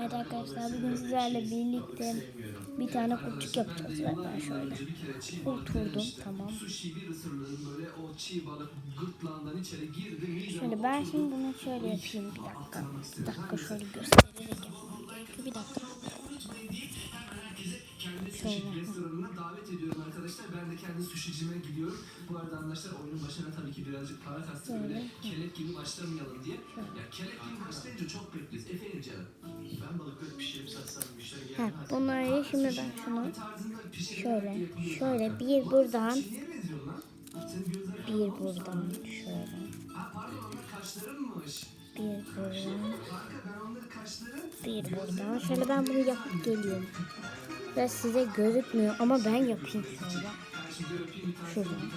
Evet arkadaşlar bugün sizlerle birlikte bir tane kurtçuk yapacağız. Ben şöyle oturdum tamam. Şöyle ben şimdi bunu şöyle yapayım bir dakika. Bir dakika şöyle göstererek gerekiyor. Bir dakika. Şöyle. restoranına davet ediyorum arkadaşlar. Ben de kendi sushicime gidiyorum. Bu arada arkadaşlar oyunun başına tabii ki birazcık para Şöyle. böyle kelek gibi başlamayalım diye. Ya kelek gibi başlayınca çok bekleriz. Bunları şimdi ben şunu şöyle şöyle bir buradan bir buradan şöyle bir buradan onları bir buradan. Şöyle ben bunu yapıp geliyorum. Ve size gözükmüyor ama ben yapayım şöyle. Şuradan.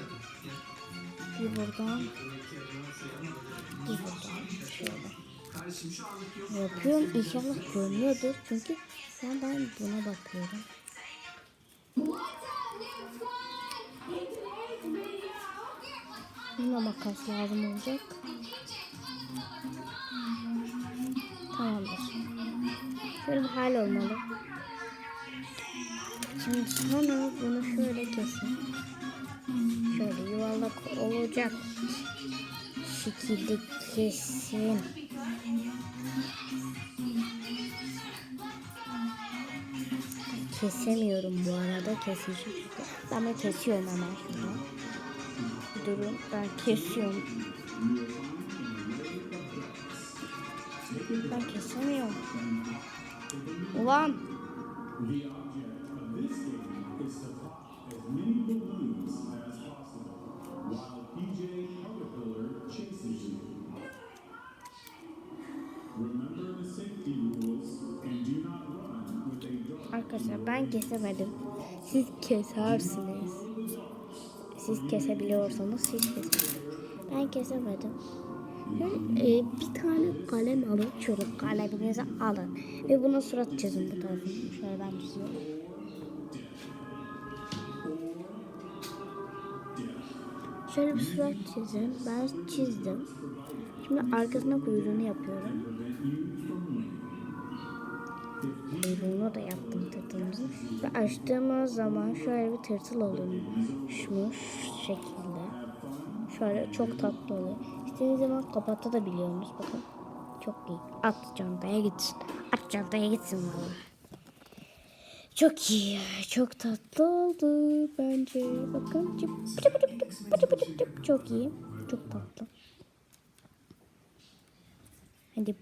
Bir buradan. Yapıyorum. İnşallah görünüyordur. Çünkü şu an ben buna bakıyorum. Yine makas lazım olacak. Tamamdır. Şöyle bir hal olmalı. Şimdi sonra bunu şöyle kesin. Şöyle yuvarlak olacak şekilde kesin. Kesemiyorum bu arada keseceğim. Ben kesiyorum hemen şunu. Durun ben kesiyorum. Ben kesemiyorum. Ulan The object of this game is to pop as many balloons arkadaşlar ben kesemedim. Siz kesersiniz. Siz kesebiliyorsanız siz kesin. Ben kesemedim. Şöyle, e, bir tane kalem alın. Şöyle kaleminizi alın. Ve buna surat çizin bu tarafı. Şöyle ben çiziyorum. Şöyle bir surat çizin. Ben çizdim. Şimdi arkasına kuyruğunu yapıyorum. Kuyruğunu da yaptım tırtılımızın. Ve açtığımız zaman şöyle bir tırtıl oluşmuş şekilde. Şöyle çok tatlı oluyor. İstediğiniz zaman kapatabiliyorsunuz. Bakın. Çok iyi. At çantaya gitsin. At çantaya gitsin valla. Çok iyi. Çok tatlı oldu bence. Bakın. Çok iyi. Çok tatlı. Hadi